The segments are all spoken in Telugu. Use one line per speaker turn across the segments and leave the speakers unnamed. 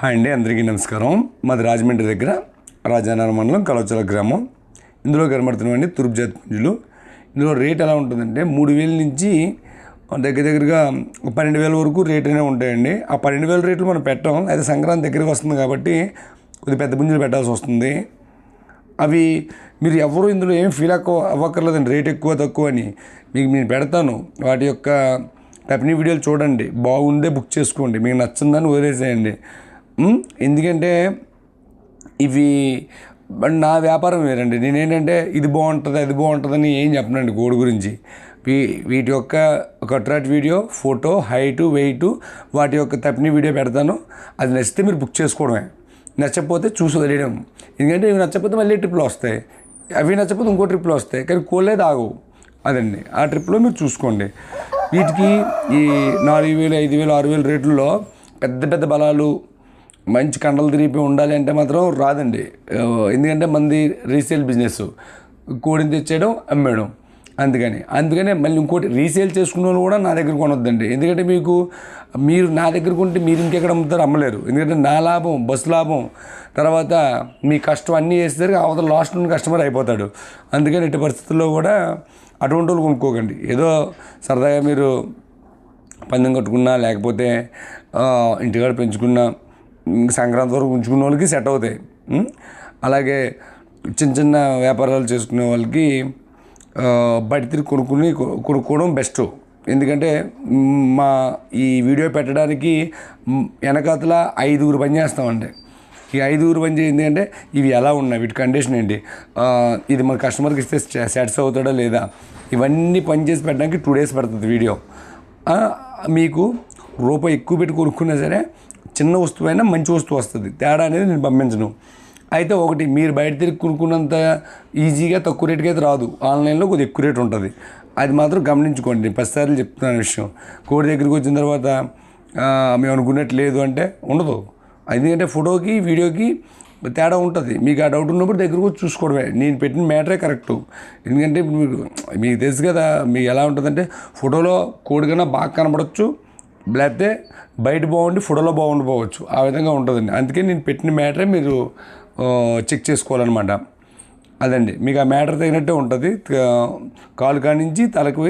హాయ్ అండి అందరికీ నమస్కారం. మాది రాజమండ్రి దగ్గర రాజానగరం మండలం కలవచల గ్రామం. ఇందులో కనబడుతున్నామండి తూర్పు జాతి పుంజులు ఇందులో రేట్ ఎలా ఉంటుందంటే మూడు వేల నుంచి దగ్గర దగ్గరగా పన్నెండు వేల వరకు రేట్ అనేవి ఉంటాయండి. ఆ పన్నెండు వేల రేట్లు మనం పెట్టాం అయితే సంక్రాంతి దగ్గరికి వస్తుంది కాబట్టి కొద్ది పెద్ద పుంజులు పెట్టాల్సి వస్తుంది. అవి మీరు ఎవరు ఇందులో ఏం ఫీల్ అవ్వ అవ్వక్కర్లేదండి రేట్ ఎక్కువ తక్కువ అని. మీకు నేను పెడతాను వాటి యొక్క కంపెనీ వీడియోలు చూడండి బాగుందే బుక్ చేసుకోండి మీకు నచ్చిందని వదిలేసేయండి. ఎందుకంటే ఇవి నా వ్యాపారం వేరండి. నేనేంటంటే ఇది బాగుంటుంది అది బాగుంటుందని ఏం చెప్పనండి గోడు గురించి. వీ వీటి యొక్క ఒక వీడియో ఫోటో హైటు వెయిట్ వాటి యొక్క తప్పిన వీడియో పెడతాను. అది నచ్చితే మీరు బుక్ చేసుకోవడమే. నచ్చకపోతే చూసి వదిలేయడం. ఎందుకంటే ఇవి నచ్చకపోతే మళ్ళీ ట్రిప్లో వస్తాయి. అవి నచ్చకపోతే ఇంకో ట్రిప్లో వస్తాయి. కానీ కోళ్ళే తాగవు. అదండి. ఆ ట్రిప్లో మీరు చూసుకోండి. వీటికి ఈ నాలుగు వేలు ఐదు వేలు ఆరు వేలు రేట్లలో పెద్ద పెద్ద బలాలు మంచి కండలు తిరిగి ఉండాలి అంటే మాత్రం రాదండి. ఎందుకంటే మంది రీసేల్ బిజినెస్ కోడిని తెచ్చేయడం అమ్మేయడం. అందుకని అందుకనే మళ్ళీ ఇంకోటి రీసేల్ చేసుకున్న వాళ్ళు కూడా నా దగ్గర కొనొద్దండి. ఎందుకంటే మీకు మీరు నా దగ్గర కొంటే మీరు ఇంకెక్కడ అమ్ముతారు? అమ్మలేరు. ఎందుకంటే నా లాభం బస్సు లాభం. తర్వాత మీ కష్టం అన్నీ వేసేసరికి అవతల లాస్ట్ ఉన్న కస్టమర్ అయిపోతాడు. అందుకని ఇటు పరిస్థితుల్లో కూడా అటువంటి వాళ్ళు కొనుక్కోకండి. ఏదో సరదాగా మీరు పందెం కట్టుకున్నా లేకపోతే ఇంటికాడ పెంచుకున్నా సంక్రాంతి వరకు ఉంచుకున్న వాళ్ళకి సెట్ అవుతాయి. అలాగే చిన్న చిన్న వ్యాపారాలు చేసుకునే వాళ్ళకి ఆ, బయట తిరిగి కొనుక్కుని కొనుక్కోవడం బెస్ట్ ఎందుకంటే మా ఈ వీడియో పెట్టడానికి వెనకాతల ఐదుగురు పని చేస్తామండి. ఈ ఐదుగురు పని చేయింది అంటే ఇవి ఎలా ఉన్నాయి? వీటి కండిషన్ ఏంటి? ఇది మన కస్టమర్కి ఇస్తే సాటిస్ఫై అవుతాడా లేదా? ఇవన్నీ పని చేసి పెట్టడానికి టూ డేస్ పడుతుంది వీడియో. మీకు రూపాయి ఎక్కువ పెట్టి కొనుక్కున్నా సరే చిన్న వస్తువు అయినా మంచి వస్తువు వస్తుంది. తేడా అనేది నేను పంపించను. అయితే ఒకటి మీరు బయట తిరిగి కొనుక్కున్నంత ఈజీగా తక్కువ రేటుకి అయితే రాదు. ఆన్లైన్లో కొద్దిగా ఎక్కువ రేట్ ఉంటుంది. అది మాత్రం గమనించుకోండి. నేను పదిసార్లు చెప్తున్నాను విషయం. కోడి దగ్గరికి వచ్చిన తర్వాత మేము అనుకున్నట్టు లేదు అంటే ఉండదు. ఎందుకంటే ఫోటోకి వీడియోకి తేడా ఉంటుంది. మీకు ఆ డౌట్ ఉన్నప్పుడు దగ్గరకు వచ్చి చూసుకోవడమే. నేను పెట్టిన మ్యాటరే కరెక్ట్. ఎందుకంటే మీకు మీకు తెలుసు కదా మీకు ఎలా ఉంటుందంటే ఫోటోలో కోడి కన్నా బాగా కనబడవచ్చు లేకపోతే బయట బాగుండి ఫోటోలో బాగుండిపోవచ్చు ఆ విధంగా ఉంటుందండి. అందుకే నేను పెట్టిన మ్యాటరే మీరు చెక్ చేసుకోవాలన్నమాట. అదండి. మీకు ఆ మ్యాటర్ తగినట్టే ఉంటుంది. కాలు కానించి తలకు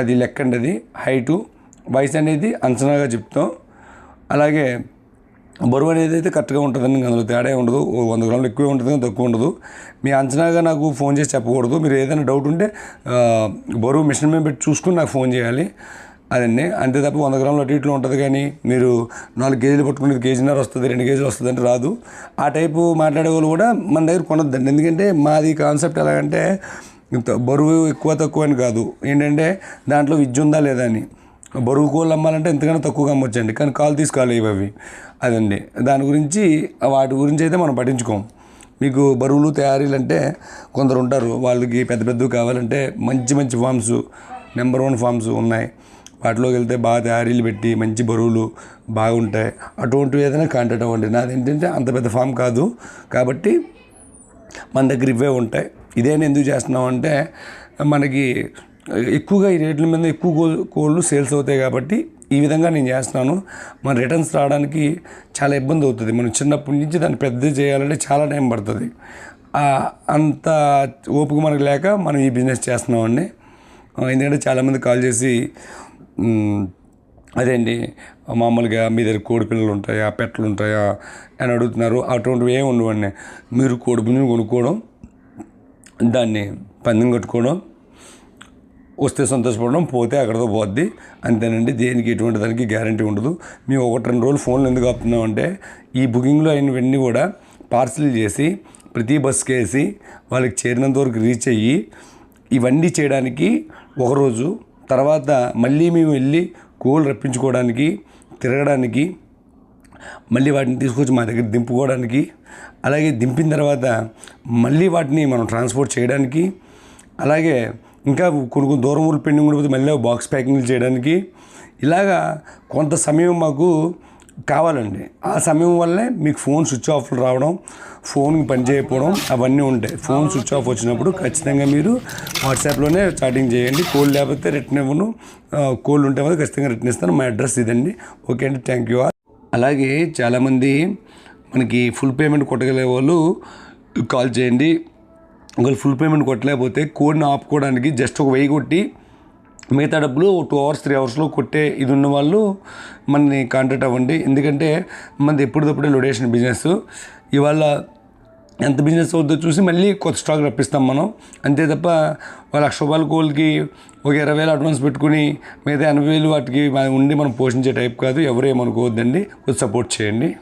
అది లెక్కండి అది. హైటు వయసు అనేది అంచనాగా చెప్తాం. అలాగే బరువు అనేది అయితే కరెక్ట్గా ఉంటుందండి. అందులో తేడా ఉండదు. ఓ వంద గ్రాములు ఎక్కువ ఉంటుంది కానీ తక్కువ ఉండదు. మీ అంచనాగా నాకు ఫోన్ చేసి చెప్పకూడదు. మీరు ఏదైనా డౌట్ ఉంటే బరువు మిషన్ మీద పెట్టి చూసుకుని నాకు ఫోన్ చేయాలి. అదండి. అంతే తప్ప వంద గ్రాములు అటు ఇట్లు ఉంటుంది కానీ మీరు నాలుగు కేజీలు పట్టుకునేది కేజీన్నర వస్తుంది రెండు కేజీలు వస్తుంది అంటే రాదు. ఆ టైపు మాట్లాడే వాళ్ళు కూడా మన దగ్గర కొనొద్దండి. ఎందుకంటే మాది కాన్సెప్ట్ ఎలాగంటే ఇంత బరువు ఎక్కువ తక్కువ అని కాదు. ఏంటంటే దాంట్లో విద్య ఉందా లేదా అని. బరువు కోళ్ళు అమ్మాలంటే ఎంతకైనా తక్కువగా అమ్మొచ్చండి. కానీ కాలు తీసుకోవాలి ఇవి అవి అదండి. దాని గురించి వాటి గురించి అయితే మనం పట్టించుకోం. మీకు బరువులు తయారీలు అంటే కొందరు ఉంటారు. వాళ్ళకి పెద్ద పెద్దవి కావాలంటే మంచి మంచి ఫామ్స్ నెంబర్ వన్ ఫామ్స్ ఉన్నాయి. వాటిలోకి వెళ్తే బాగా తయారీలు పెట్టి మంచి బరువులు బాగుంటాయి. అటువంటివి ఏదైనా కాంటాక్ట్ అవ్వండి. నాది ఏంటంటే అంత పెద్ద ఫామ్ కాదు. కాబట్టి మన దగ్గర ఇవే ఉంటాయి. ఇదేనా ఎందుకు చేస్తున్నాం అంటే మనకి ఎక్కువగా ఈ రేట్ల మీద ఎక్కువ కోళ్ళు సేల్స్ అవుతాయి కాబట్టి ఈ విధంగా నేను చేస్తున్నాను. మన రిటర్న్స్ రావడానికి చాలా ఇబ్బంది అవుతుంది. మనం చిన్నప్పటి నుంచి దాన్ని పెద్ద చేయాలంటే చాలా టైం పడుతుంది. అంత ఓపిక మనకు లేక మనం ఈ బిజినెస్ చేస్తున్నామండి. ఎందుకంటే చాలామంది కాల్ చేసి అదే అండి మామూలుగా మీ దగ్గర కోడి పిల్లలు ఉంటాయా? పెట్టలు ఉంటాయా? అని అడుగుతున్నారు. అటువంటివి ఏమి ఉండవండి మీరు కోడి పుంజుని కొనుక్కోవడం దాన్ని పందెం కట్టుకోవడం వస్తే సంతోషపడడం పోతే అక్కడితో పోద్ది. అంతేనండి. దేనికి ఎటువంటి దానికి గ్యారంటీ ఉండదు. మేము ఒకటి రెండు రోజులు ఫోన్లు ఎందుకు ఆపుతున్నామంటే ఈ బుకింగ్లో అయినవన్నీ కూడా పార్సిల్ చేసి ప్రతి బస్కి వేసి వాళ్ళకి చేరినంత వరకు రీచ్ అయ్యి ఇవన్నీ చేయడానికి ఒకరోజు తర్వాత మళ్ళీ మేము వెళ్ళి కోళ్ళు రప్పించుకోవడానికి తిరగడానికి మళ్ళీ వాటిని తీసుకొచ్చి మా దగ్గర దింపుకోవడానికి అలాగే దింపిన తర్వాత మళ్ళీ వాటిని మనం ట్రాన్స్పోర్ట్ చేయడానికి అలాగే ఇంకా కొన్ని కొన్ని దూరం ఊరు పెండింగ్ ఉండిపోతే మళ్ళీ బాక్స్ ప్యాకింగ్ చేయడానికి ఇలాగా కొంత సమయం మాకు కావాలండి. ఆ సమయం వల్లే మీకు ఫోన్ స్విచ్ ఆఫ్ రావడం ఫోన్ పని చేయకపోవడం అవన్నీ ఉంటాయి. ఫోన్ స్విచ్ ఆఫ్ వచ్చినప్పుడు ఖచ్చితంగా మీరు వాట్సాప్లోనే చాటింగ్ చేయండి. కోల్ లేకపోతే రిటర్న్ ఇవ్వను. కోల్ ఉంటే మాత్రం ఖచ్చితంగా రిటర్న్ ఇస్తాను. మా అడ్రస్ ఇదండి. ఓకే అండి. థ్యాంక్ యూ అలాగే చాలామంది మనకి ఫుల్ పేమెంట్ కొట్టగలే వాళ్ళు కాల్ చేయండి. ఒకవేళ ఫుల్ పేమెంట్ కొట్టలేకపోతే కోడ్ని ఆపుకోవడానికి జస్ట్ ఒక వెయ్యి కొట్టి మిగతా డబ్బులు టూ అవర్స్ త్రీ అవర్స్లో కొట్టే ఇది ఉన్న వాళ్ళు మనని కాంటాక్ట్ అవ్వండి. ఎందుకంటే మనది ఎప్పటికప్పుడే లొడేషన్ బిజినెస్. ఇవాళ ఎంత బిజినెస్ అవుతుందో చూసి మళ్ళీ కొత్త స్టాక్ రప్పిస్తాం మనం. అంతే తప్ప లక్ష రూపాయల కోల్కి ఒక ఇరవై వేలు అడ్వాన్స్ పెట్టుకుని మిగతా ఎనభై వేలు వాటికి ఉండి మనం పోషించే టైప్ కాదు. ఎవరు ఏమనుకోవద్దండి. కొంచెం సపోర్ట్ చేయండి.